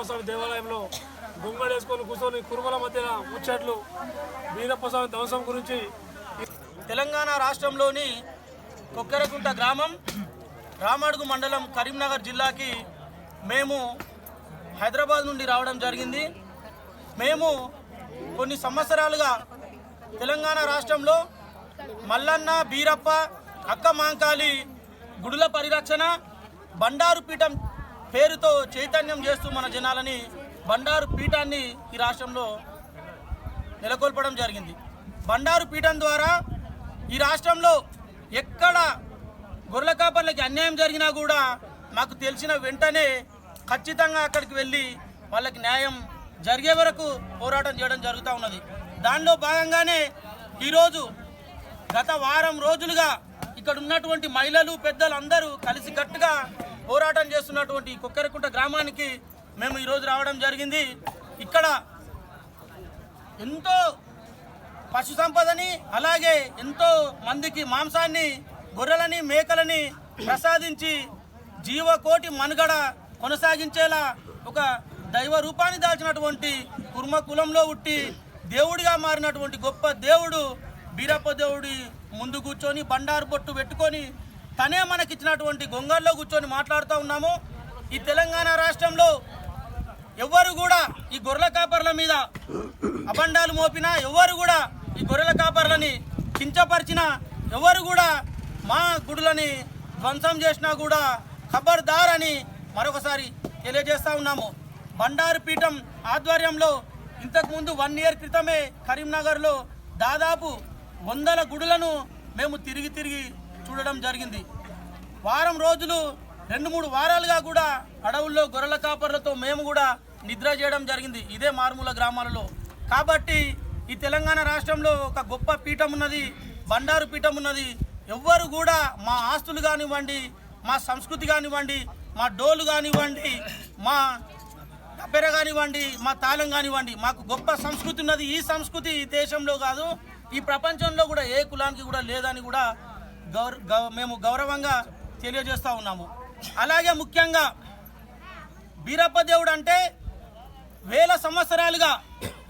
వీరప్పస్వామి దేవాలయంలో గుమ్మడి వేసుకొని కూర్చొని కురుమల మధ్యన ముచ్చట్లు వీరప్పస్వామి ధ్వంసం గురించి. తెలంగాణ రాష్ట్రంలోని కొక్కెరకుంట గ్రామం రామడుగు మండలం కరీంనగర్ జిల్లాకి మేము హైదరాబాద్ నుండి రావడం జరిగింది. మేము కొన్ని సంవత్సరాలుగా తెలంగాణ రాష్ట్రంలో మల్లన్న బీరప్ప అక్క మాంకాలి గుడుల పరిరక్షణ బండారు పీఠం పేరుతో చైతన్యం చేస్తూ మన జనాలని బండారు పీఠాన్ని ఈ రాష్ట్రంలో నెలకొల్పడం జరిగింది. బండారు పీఠం ద్వారా ఈ రాష్ట్రంలో ఎక్కడ గొర్రెల కాపర్లకి అన్యాయం జరిగినా కూడా మాకు తెలిసిన వెంటనే ఖచ్చితంగా అక్కడికి వెళ్ళి వాళ్ళకి న్యాయం జరిగే వరకు పోరాటం చేయడం జరుగుతూ ఉన్నది. దానిలో భాగంగానే ఈరోజు గత వారం రోజులుగా ఇక్కడ ఉన్నటువంటి మహిళలు పెద్దలు అందరూ కలిసికట్టుగా పోరాటం చేస్తున్నటువంటి కుక్కరకుంట గ్రామానికి మేము ఈరోజు రావడం జరిగింది. ఇక్కడ ఎంతో పశు సంపదని అలాగే ఎంతో మందికి మాంసాన్ని గొర్రెలని మేకలని ప్రసాదించి జీవకోటి మనుగడ కొనసాగించేలా ఒక దైవ రూపాన్ని దాల్చినటువంటి కుర్మ కులంలో ఉట్టి దేవుడిగా మారినటువంటి గొప్ప దేవుడు బీరప్ప దేవుడి ముందు కూర్చొని బండారు బొట్టు పెట్టుకొని తనే మనకిచ్చినటువంటి గొంగల్లో కూర్చొని మాట్లాడుతూ ఉన్నాము. ఈ తెలంగాణ రాష్ట్రంలో ఎవ్వరు కూడా ఈ గొర్రెల కాపర్ల మీద అబండాలు మోపినా ఎవరు కూడా ఈ గొర్రెల కాపర్లని కించపరిచినా ఎవరు కూడా మా గుడులని ధ్వంసం చేసినా కూడా ఖబర్దార్ అని మరొకసారి తెలియజేస్తూ ఉన్నాము. బండారు పీఠం ఆధ్వర్యంలో ఇంతకుముందు వన్ ఇయర్ క్రితమే కరీంనగర్లో దాదాపు వందల గుడులను మేము తిరిగి తిరిగి చూడడం జరిగింది. వారం రోజులు రెండు మూడు వారాలుగా కూడా అడవుల్లో గొర్రెల కాపర్లతో మేము కూడా నిద్ర చేయడం జరిగింది. ఇదే మారుమూల గ్రామాలలో. కాబట్టి ఈ తెలంగాణ రాష్ట్రంలో ఒక గొప్ప పీఠం ఉన్నది బండారు పీఠం ఉన్నది. ఎవ్వరు కూడా మా ఆస్తులు కానివ్వండి మా సంస్కృతి కానివ్వండి మా డోలు కానివ్వండి మా కప్పెర కానివ్వండి మా తాళం కానివ్వండి మాకు గొప్ప సంస్కృతి ఉన్నది. ఈ సంస్కృతి ఈ దేశంలో కాదు ఈ ప్రపంచంలో కూడా ఏ కులానికి కూడా లేదని కూడా గౌర గౌ- మేము గౌరవంగా తెలియజేస్తూ ఉన్నాము. అలాగే ముఖ్యంగా బీరప్ప దేవుడు అంటే వేల సంవత్సరాలుగా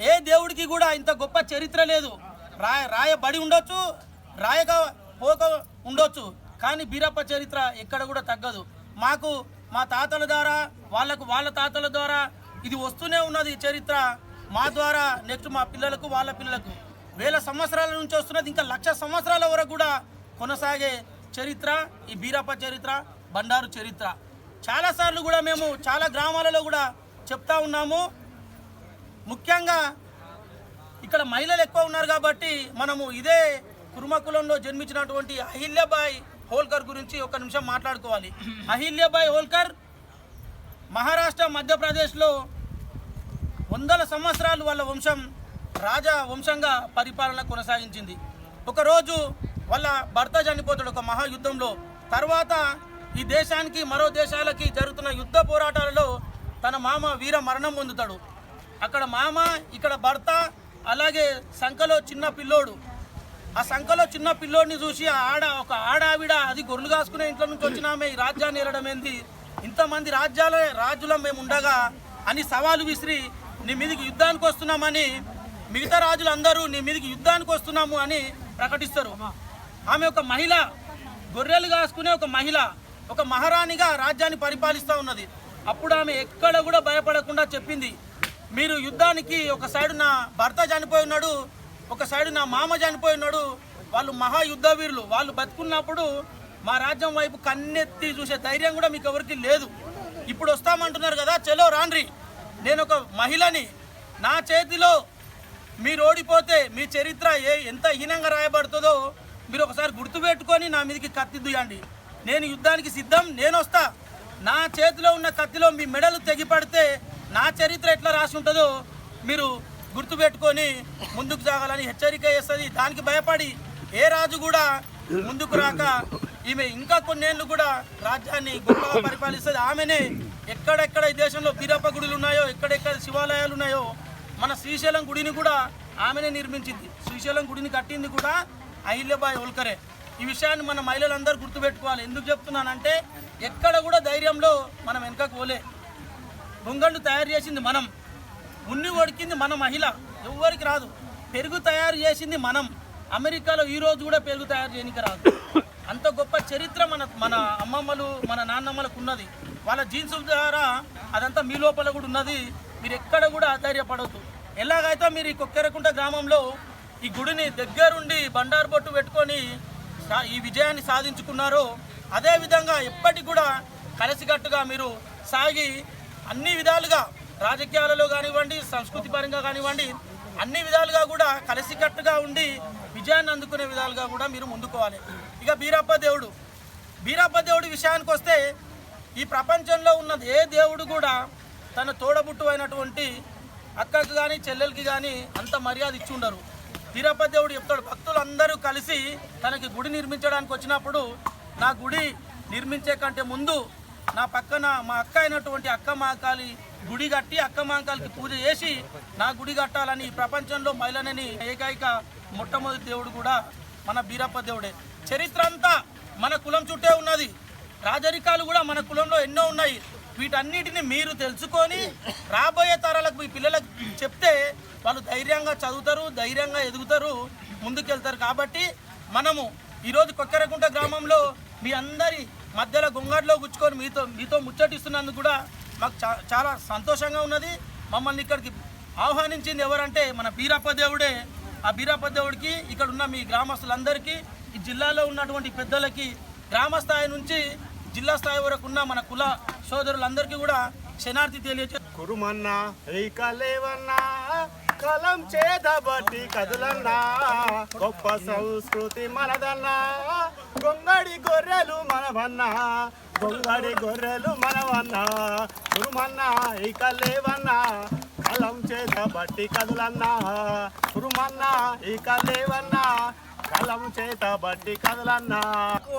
ఏ దేవుడికి కూడా ఇంత గొప్ప చరిత్ర లేదు. రాయ రాయబడి ఉండొచ్చు రాయక పోక ఉండొచ్చు. కానీ బీరప్ప చరిత్ర ఎక్కడ కూడా తగ్గదు. మాకు మా తాతల ద్వారా వాళ్ళకు వాళ్ళ తాతల ద్వారా ఇది వస్తూనే ఉన్నది చరిత్ర. మా ద్వారా నెక్స్ట్ మా పిల్లలకు వాళ్ళ పిల్లలకు. వేల సంవత్సరాల నుంచి వస్తున్నది ఇంకా లక్ష సంవత్సరాల వరకు కూడా కొనసాగే చరిత్ర ఈ బీరప్ప చరిత్ర బండారు చరిత్ర. చాలాసార్లు కూడా మేము చాలా గ్రామాలలో కూడా చెప్తా ఉన్నాము. ముఖ్యంగా ఇక్కడ మహిళలు ఎక్కువ ఉన్నారు కాబట్టి మనము ఇదే కుర్మకులంలో జన్మించినటువంటి అహిల్యబాయ్ హోల్కర్ గురించి ఒక నిమిషం మాట్లాడుకోవాలి. అహిల్యబాయ్ హోల్కర్ మహారాష్ట్ర మధ్యప్రదేశ్లో వందల సంవత్సరాలు వాళ్ళ వంశం రాజా వంశంగా పరిపాలన కొనసాగించింది. ఒకరోజు వాళ్ళ భర్త చనిపోతాడు ఒక మహాయుద్ధంలో. తర్వాత ఈ దేశానికి మరో దేశాలకి జరుగుతున్న యుద్ధ పోరాటాలలో తన మామ వీర మరణం పొందుతాడు. అక్కడ మామ ఇక్కడ భర్త అలాగే సంఖలో చిన్న పిల్లోడు. ఆ సంఖలో చిన్న పిల్లోడిని చూసి ఆ ఆడ ఒక ఆడావిడ అది గొర్రెలు కాసుకునే ఇంట్లో నుంచి వచ్చిన ఆమె ఈ రాజ్యాన్ని ఏలడం ఏంది? ఇంతమంది రాజ్యాల రాజుల మేము ఉండగా అని సవాలు విసిరి నీ మీదకి యుద్ధానికి వస్తున్నామని మిగతా రాజులు అందరూ నీ మీదకి యుద్ధానికి వస్తున్నాము అని ప్రకటిస్తారు. ఆమె ఒక మహిళ గొర్రెలు కాసుకునే ఒక మహిళ ఒక మహారాణిగా రాజ్యాన్ని పరిపాలిస్తూ ఉన్నది. అప్పుడు ఆమె ఎక్కడ కూడా భయపడకుండా చెప్పింది మీరు యుద్ధానికి ఒక సైడు నా భర్త చనిపోయి ఉన్నాడు ఒక సైడు నా మామ చనిపోయి ఉన్నాడు వాళ్ళు మహాయుద్ధ వీరులు వాళ్ళు బతుకున్నప్పుడు మా రాజ్యం వైపు కన్నెత్తి చూసే ధైర్యం కూడా మీకు ఎవరికి లేదు. ఇప్పుడు వస్తామంటున్నారు కదా చలో రాండ్రి నేను ఒక మహిళని నా చేతిలో మీరు ఓడిపోతే మీ చరిత్ర ఏ ఎంత హీనంగా రాయబడుతుందో మీరు ఒకసారి గుర్తుపెట్టుకొని నా మీదకి కత్తి దుయ్యండి. నేను యుద్ధానికి సిద్ధం నేను వస్తా. నా చేతిలో ఉన్న కత్తిలో మీ మెడలు తెగిపడితే నా చరిత్ర ఎట్లా రాసి ఉంటుందో మీరు గుర్తుపెట్టుకొని ముందుకు సాగాలని హెచ్చరిక చేస్తుంది. దానికి భయపడి ఏ రాజు కూడా ముందుకు రాక ఈమె ఇంకా కొన్నేళ్ళు కూడా రాజ్యాన్ని గొప్పగా పరిపాలిస్తుంది. ఆమెనే ఎక్కడెక్కడ ఈ దేశంలో బీరప్ప గుడులు ఉన్నాయో ఎక్కడెక్కడ శివాలయాలు ఉన్నాయో మన శ్రీశైలం గుడిని కూడా ఆమెనే నిర్మించింది. శ్రీశైలం గుడిని కట్టింది కూడా అహిల్యబాయ్ హోల్కరే ఈ విషయాన్ని మన మహిళలందరూ గుర్తుపెట్టుకోవాలి. ఎందుకు చెప్తున్నానంటే ఎక్కడ కూడా ధైర్యంలో మనం వెనకకు పోలే. బొంగళ్ళు తయారు చేసింది మనం. ఉన్ని ఒడికింది మన మహిళ. ఎవ్వరికి రాదు. పెరుగు తయారు చేసింది మనం. అమెరికాలో ఈరోజు కూడా పెరుగు తయారు చేయడానికి రాదు. అంత గొప్ప చరిత్ర మన మన అమ్మమ్మలు మన నాన్నమ్మలకు ఉన్నది. వాళ్ళ జీన్స్ ద్వారా అదంతా మీ లోపల కూడా ఉన్నది. మీరు ఎక్కడ కూడా ఆశ్చర్యపడవద్దు ఎలాగైతే మీరు ఈ కొక్కెరకుంట గ్రామంలో ఈ గుడిని దగ్గరుండి బండారు బొట్టు పెట్టుకొని ఈ విజయాన్ని సాధించుకున్నారో అదేవిధంగా ఎప్పటికి కూడా కలిసికట్టుగా మీరు సాగి అన్ని విధాలుగా రాజకీయాలలో కానివ్వండి సంస్కృతి పరంగా కానివ్వండి అన్ని విధాలుగా కూడా కలిసికట్టుగా ఉండి విజయాన్ని అందుకునే విధాలుగా కూడా మీరు ముందుకోవాలి. ఇక బీరప్ప దేవుడు. బీరప్ప దేవుడి విషయానికి వస్తే ఈ ప్రపంచంలో ఉన్నది ఏ దేవుడు కూడా తన తోడబుట్టు అయినటువంటి అక్కకి కానీ చెల్లెలకి కానీ అంత మర్యాద ఇచ్చి ఉండరు. బీరప్ప దేవుడు చెప్తాడు భక్తులందరూ కలిసి తనకి గుడి నిర్మించడానికి వచ్చినప్పుడు నా గుడి నిర్మించే కంటే ముందు నా పక్కన మా అక్క అయినటువంటి అక్క మాకాలి గుడి కట్టి అక్క మాకాలికి పూజ చేసి నా గుడి కట్టాలని ఈ ప్రపంచంలో మహిళనని ఏకైక మొట్టమొదటి దేవుడు కూడా మన బీరప్ప దేవుడే. చరిత్ర అంతా మన కులం చుట్టే ఉన్నది. రాజరికాలు కూడా మన కులంలో ఎన్నో ఉన్నాయి. వీటన్నిటిని మీరు తెలుసుకొని రాబోయే తరాలకు మీ పిల్లలకు చెప్తే వాళ్ళు ధైర్యంగా చదువుతారు ధైర్యంగా ఎదుగుతారు ముందుకెళ్తారు. కాబట్టి మనము ఈరోజు కొక్కరకుంట గ్రామంలో మీ అందరి మధ్యలో గొంగట్లో గుచ్చుకొని మీతో మీతో ముచ్చటిస్తున్నందుకు కూడా మాకు చా- చాలా సంతోషంగా ఉన్నది. మమ్మల్ని ఇక్కడికి ఆహ్వానించింది ఎవరంటే మన బీరప్ప దేవుడే. ఆ బీరప్ప దేవుడికి ఇక్కడ ఉన్న మీ గ్రామస్తులందరికీ ఈ జిల్లాలో ఉన్నటువంటి పెద్దలకి గ్రామ స్థాయి నుంచి జిల్లా స్థాయి వరకు ఉన్న మన కుల సోదరులందరికీ కూడా క్షణార్థి తెలియచే కురుమన్నా ఇక లేవన్నా కలం చేతబట్టి కదులన్నా గొప్ప సంస్కృతి మనదన్నా గొంగడి గొర్రెలు మనవన్నా గొంగడి గొర్రెలు మనవన్నా కురుమన్నా ఇక లేవన్నా కలం చేతబట్టి కదులన్నా కురుమన్నా ఇక లేవన్నా కలం చేత బట్టి కదలన్నా.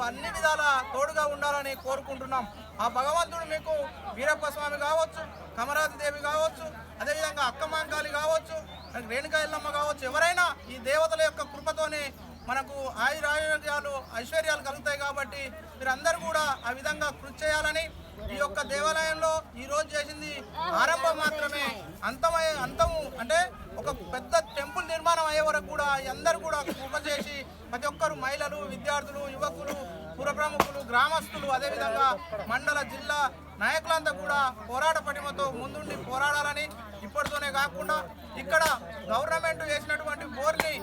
అన్ని విధాల తోడుగా ఉండాలని కోరుకుంటున్నాం. ఆ భగవంతుడు మీకు వీరప్ప స్వామి కావచ్చు కమరాతి దేవి కావచ్చు అదేవిధంగా అక్కమాంకాళి కావచ్చు మనకి రేణుకా ఎల్లమ్మ కావచ్చు ఎవరైనా ఈ దేవతల యొక్క కృపతోనే మనకు ఆయురారోగ్యాలు ఐశ్వర్యాలు కలుగుతాయి కాబట్టి మీరందరూ కూడా ఆ విధంగా కృషి చేయాలని ఈ యొక్క దేవాలయంలో ఈ రోజు చేసింది ఆరంభం మాత్రమే. అంతమై అంతము అంటే ఒక పెద్ద టెంపుల్ నిర్మాణం అయ్యే వరకు కూడా అందరూ కూడా కృప చేసి ప్రతి ఒక్కరు మహిళలు విద్యార్థులు యువకులు పుర ప్రముఖులు గ్రామస్తులు అదేవిధంగా మండల జిల్లా నాయకులంతా కూడా పోరాట పటిమతో ముందుండి పోరాడాలని ఇప్పటితోనే కాకుండా ఇక్కడ గవర్నమెంట్ చేసినటువంటి బోర్ని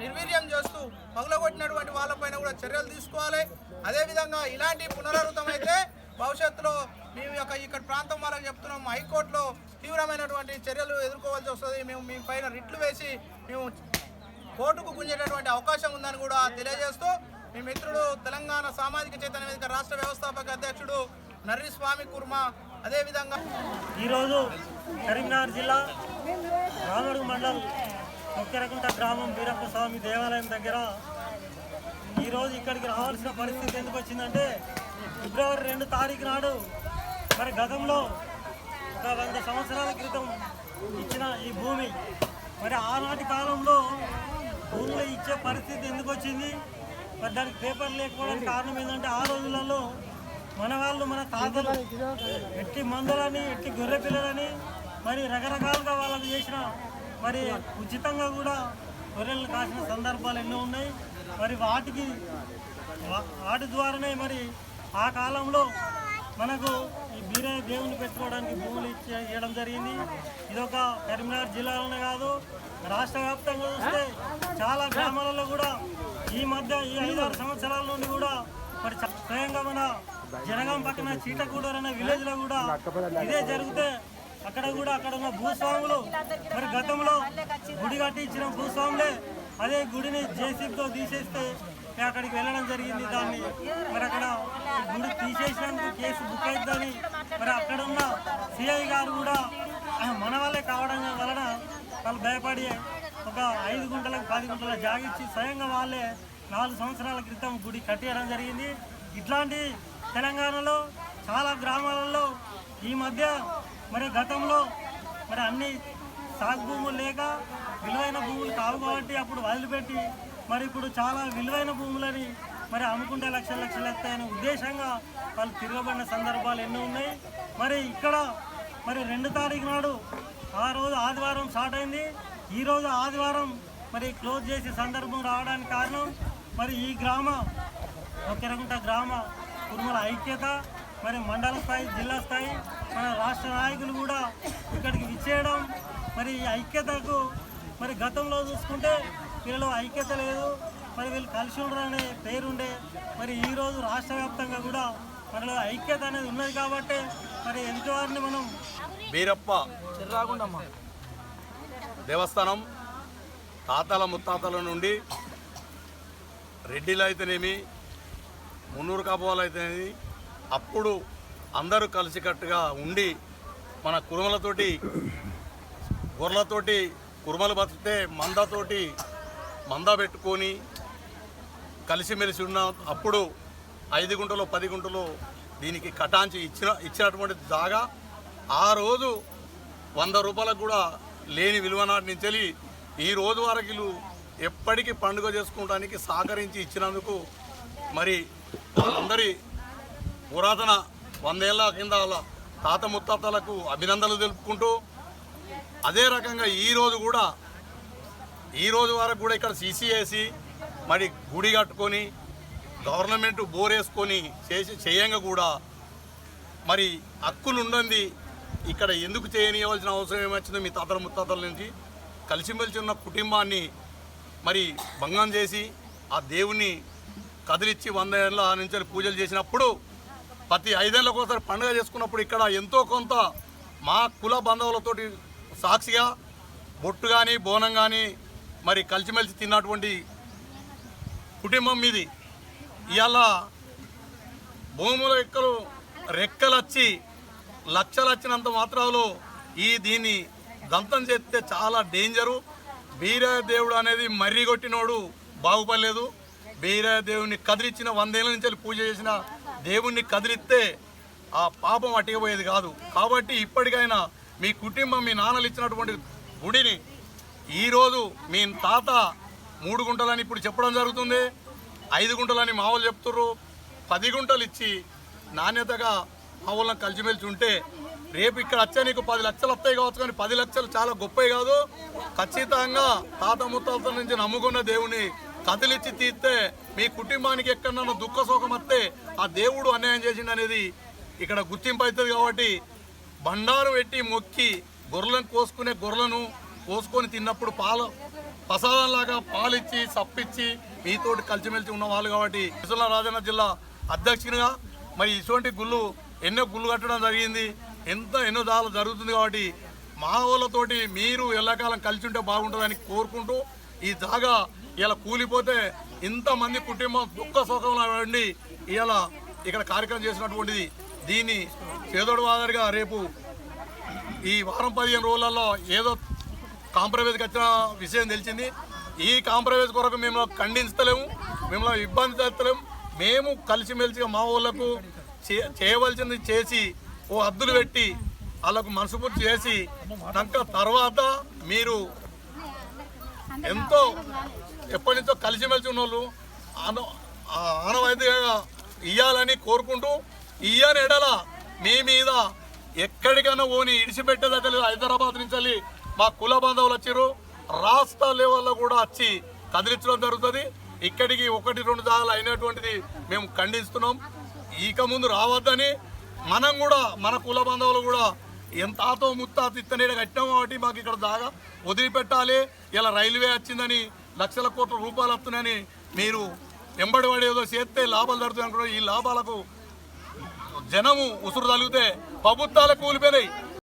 నిర్వీర్యం చేస్తూ పగులగొట్టినటువంటి వాళ్ళపైన కూడా చర్యలు తీసుకోవాలి. అదేవిధంగా ఇలాంటి పునరావృతం అయితే భవిష్యత్తులో మేము యొక్క ఇక్కడ ప్రాంతం వాళ్ళకి చెప్తున్నాం హైకోర్టులో తీవ్రమైనటువంటి చర్యలు ఎదుర్కోవాల్సి వస్తుంది. మేము మీ పైన రిట్లు వేసి మేము కోర్టుకు గుంజేటటువంటి అవకాశం ఉందని కూడా తెలియజేస్తూ మీ మిత్రుడు తెలంగాణ సామాజిక చైతన్య వేదిక రాష్ట్ర వ్యవస్థాపక అధ్యక్షుడు నర్రి స్వామి కుర్మ అదేవిధంగా ఈరోజు కరీంనగర్ జిల్లా రామడుగు మండల్ ముఖ్యరకుంట గ్రామం వీరప్ప స్వామి దేవాలయం దగ్గర ఈరోజు ఇక్కడికి రావాల్సిన పరిస్థితి ఎందుకు వచ్చిందంటే ఫిబ్రవరి రెండు తారీఖు నాడు మరి గతంలో ఒక వంద సంవత్సరాల క్రితం ఇచ్చిన ఈ భూమి. మరి ఆనాటి కాలంలో భూములు ఇచ్చే పరిస్థితి ఎందుకు వచ్చింది? మరి దానికి పేపర్ లేకపోవడానికి కారణం ఏంటంటే ఆ రోజులలో మన వాళ్ళు మన తాతలు ఎట్టి మందులని ఎట్టి గొర్రె పిల్లలని మరి రకరకాలుగా వాళ్ళకు చేసిన మరి ఉచితంగా కూడా గొర్రెలను కాసిన సందర్భాలు ఎన్నో ఉన్నాయి. మరి వాటికి వాటి ద్వారానే మరి ఆ కాలంలో మనకు ఈ బీరే దేవుని పెట్టుకోవడానికి భూములు ఇచ్చే ఇవ్వడం జరిగింది. ఇది ఒక కరీంనగర్ జిల్లాలోనే కాదు రాష్ట్ర వ్యాప్తంగా చూస్తే చాలా గ్రామాలలో కూడా ఈ మధ్య ఈ ఐదారు సంవత్సరాల నుండి కూడా మరి స్వయంగా మన జనగాం పక్కన చీటకూడూరు అనే విలేజ్లో కూడా ఇదే జరిగితే అక్కడ కూడా అక్కడ ఉన్న భూస్వాములు మరి గతంలో గుడి కట్టి ఇచ్చిన భూస్వాములే అదే గుడిని జేసీబీతో తీసేస్తే అక్కడికి వెళ్ళడం జరిగింది. దాన్ని మరి అక్కడ గుడి తీసేసినందుకు కేసు బుక్ అవుతుందని మరి అక్కడ ఉన్న సిఐ గారు కూడా మన వాళ్ళే కావడం వలన వాళ్ళు భయపడి ఒక ఐదు గుంటలకు పది గుంటల జాగిచ్చి స్వయంగా వాళ్ళే నాలుగు సంవత్సరాల క్రితం గుడి కట్టేయడం జరిగింది. ఇట్లాంటి తెలంగాణలో చాలా గ్రామాలలో ఈ మధ్య మరి గతంలో మరి అన్ని సాగు భూములు లేక విలువైన భూములు కావు కాబట్టి అప్పుడు వదిలిపెట్టి మరి ఇప్పుడు చాలా విలువైన భూములని మరి అమ్ముకుంటే లక్షల లక్షలు వస్తాయనే ఉద్దేశంగా వాళ్ళు తిరగబడిన సందర్భాలు ఎన్నో ఉన్నాయి. మరి ఇక్కడ మరి రెండు తారీఖు నాడు ఆ రోజు ఆదివారం స్టార్ట్ అయింది. ఈరోజు ఆదివారం మరి క్లోజ్ చేసే సందర్భం రావడానికి కారణం మరి ఈ గ్రామ ఒకెరగుంట గ్రామ కురుమల ఐక్యత మరి మండల స్థాయి జిల్లా స్థాయి మన రాష్ట్ర నాయకులు కూడా ఇక్కడికి విచ్చేయడం మరి ఈ ఐక్యతకు మరి గతంలో చూసుకుంటే వీళ్ళలో ఐక్యత లేదు. మరి వీళ్ళు కలిసి ఉండరు అనే పేరుండే మరి ఈరోజు రాష్ట్ర వ్యాప్తంగా కూడా మనలో ఐక్యత అనేది ఉన్నది కాబట్టి మరి ఎదుటివారిని మనం బీరప్ప దేవస్థానం తాతల ముత్తాతల నుండి రెడ్డిలు అయితేనేమి మున్నూరు కాపువాలు అయితేనేమి అప్పుడు అందరూ కలిసికట్టుగా ఉండి మన కురుమలతోటి గొర్రెలతోటి కురుమలు బతికితే మందతోటి మంద పెట్టుకొని కలిసిమెలిసి ఉన్న. అప్పుడు ఐదు గుంటలో పది గుంటలో దీనికి కటాంచి ఇచ్చిన ఇచ్చినటువంటి జాగా ఆ రోజు వంద రూపాయలకు కూడా లేని విలువ నాటి నుంచి ఈ రోజు వరకు ఎప్పటికీ పండుగ చేసుకోవడానికి సహకరించి ఇచ్చినందుకు మరి అందరి పురాతన వందేళ్ళ కింద వాళ్ళ తాత ముత్తాతలకు అభినందనలు తెలుపుకుంటూ అదే రకంగా ఈరోజు కూడా ఈ రోజు వరకు కూడా ఇక్కడ సీసీఏసి మరి గుడి కట్టుకొని గవర్నమెంట్ బోరేసుకొని చేసి చేయంగా కూడా మరి హక్కులు ఉండండి ఇక్కడ ఎందుకు చేయనియవలసిన అవసరం ఏమొచ్చిందో మీ తాతల ముత్తాతల నుంచి కలిసిమెలిసి ఉన్న కుటుంబాన్ని మరి భంగం చేసి ఆ దేవుణ్ణి కదిలిచ్చి వంద ఏళ్ళ నుంచి పూజలు చేసినప్పుడు ప్రతి ఐదేళ్ళకు ఒకసారి పండుగ చేసుకున్నప్పుడు ఇక్కడ ఎంతో కొంత మా కుల బంధువులతోటి సాక్షిగా బొట్టు కానీ బోనం కానీ మరి కలిసిమెలిసి తిన్నటువంటి కుటుంబం మీది. ఇవాళ భూముల ఎక్కలు రెక్కలు వచ్చి లక్షలు వచ్చినంత మాత్రంలో ఈ దీన్ని దంతం చేస్తే చాలా డేంజరు. బీరా దేవుడు అనేది మర్రి కొట్టినోడు బాగుపడలేదు. బీరా దేవుని కదిలిచ్చిన వందేళ్ళ నుంచి పూజ చేసిన దేవుణ్ణి కదిలిస్తే ఆ పాపం అట్టిపోయేది కాదు. కాబట్టి ఇప్పటికైనా మీ కుటుంబం మీ నాన్నలు ఇచ్చినటువంటి గుడిని ఈరోజు మీ తాత మూడు గుంటలని ఇప్పుడు చెప్పడం జరుగుతుంది. ఐదు గుంటలని మా వాళ్ళు చెప్తుర్రు. పది గుంటలు ఇచ్చి నాణ్యతగా మా వాళ్ళని కలిసిమెలిసి ఉంటే రేపు ఇక్కడ వచ్చే నీకు పది లక్షలు వస్తాయి కావచ్చు కానీ పది లక్షలు చాలా గొప్పవి కాదు. ఖచ్చితంగా తాత ముత్తాతల నుంచి నమ్ముకున్న దేవుని కదిలిచ్చి తీస్తే మీ కుటుంబానికి ఎక్కడన్నా దుఃఖ శోకం వస్తే ఆ దేవుడు అన్యాయం చేసిండు అనేది ఇక్కడ గుర్తింపు అవుతుంది కాబట్టి బండారు పెట్టి మొక్కి గొర్రెలను కోసుకునే గొర్రెలను కోసుకొని తిన్నప్పుడు పాలు ప్రసాదంలాగా పాలిచ్చి సప్పిచ్చి మీతోటి కలిసిమెలిసి ఉన్న వాళ్ళు కాబట్టి విశ్వనాథ రాజన్న జిల్లా అధ్యక్షునిగా మరి ఇటువంటి గుళ్ళు ఎన్నో గుళ్ళు కట్టడం జరిగింది. ఎంత ఎన్నో దాలు జరుగుతుంది కాబట్టి మా వాళ్ళతోటి మీరు ఎల్లకాలం కలిసి ఉంటే బాగుంటుందని కోరుకుంటూ ఈ జాగా ఇలా కూలిపోతే ఇంతమంది కుటుంబం దుఃఖ సుఖంలో ఉండి ఇలా ఇక్కడ కార్యక్రమం చేసినటువంటిది. దీన్ని చేదోడు వాదరిగా రేపు ఈ వారం పదిహేను రోజులలో ఏదో కాంప్రమైజ్కి వచ్చిన విషయం తెలిసింది. ఈ కాంప్రమైజ్ కొరకు మేము ఖండించలేము మిమ్మల్ని ఇబ్బంది చేస్తలేము మేము కలిసిమెలిసిగా మా వాళ్ళకు చే- చేయవలసింది చేసి ఓ హద్దులు పెట్టి వాళ్ళకు మనసుపూర్తి చేసి దాంట్లో తర్వాత మీరు ఎంతో ఎప్పటి నుంచో కలిసిమెలిసి ఉన్న వాళ్ళు ఆన ఆనవాయితీగా ఇయ్యాలని కోరుకుంటూ ఇయ్యని ఎడల మీ మీద ఎక్కడికైనా పోని ఇడిచిపెట్టేదగ్గలేదు హైదరాబాద్ నుంచి వెళ్ళి మా కుల బాంధవులు వచ్చారు. రాష్ట్ర లెవెల్లో కూడా వచ్చి కదిలించడం జరుగుతుంది. ఇక్కడికి ఒకటి రెండు దాదాలు అయినటువంటిది మేము ఖండిస్తున్నాం. ఇక ముందు రావద్దని మనం కూడా మన కుల బంధువులు కూడా ఎంతతో ముత్తాత ఇత్తనేడ కట్టాం కాబట్టి మాకు ఇక్కడ దాగా వదిలిపెట్టాలి. ఇలా రైల్వే వచ్చిందని లక్షల కోట్ల రూపాయలు వస్తున్నాయని మీరు వెంబడి పడేదో ఏదో చేస్తే లాభాలు జరుగుతాయి అనుకున్నారు. ఈ లాభాలకు జనము ఉసురు తగిలితే ప్రభుత్వాలు కూలిపోయినాయి.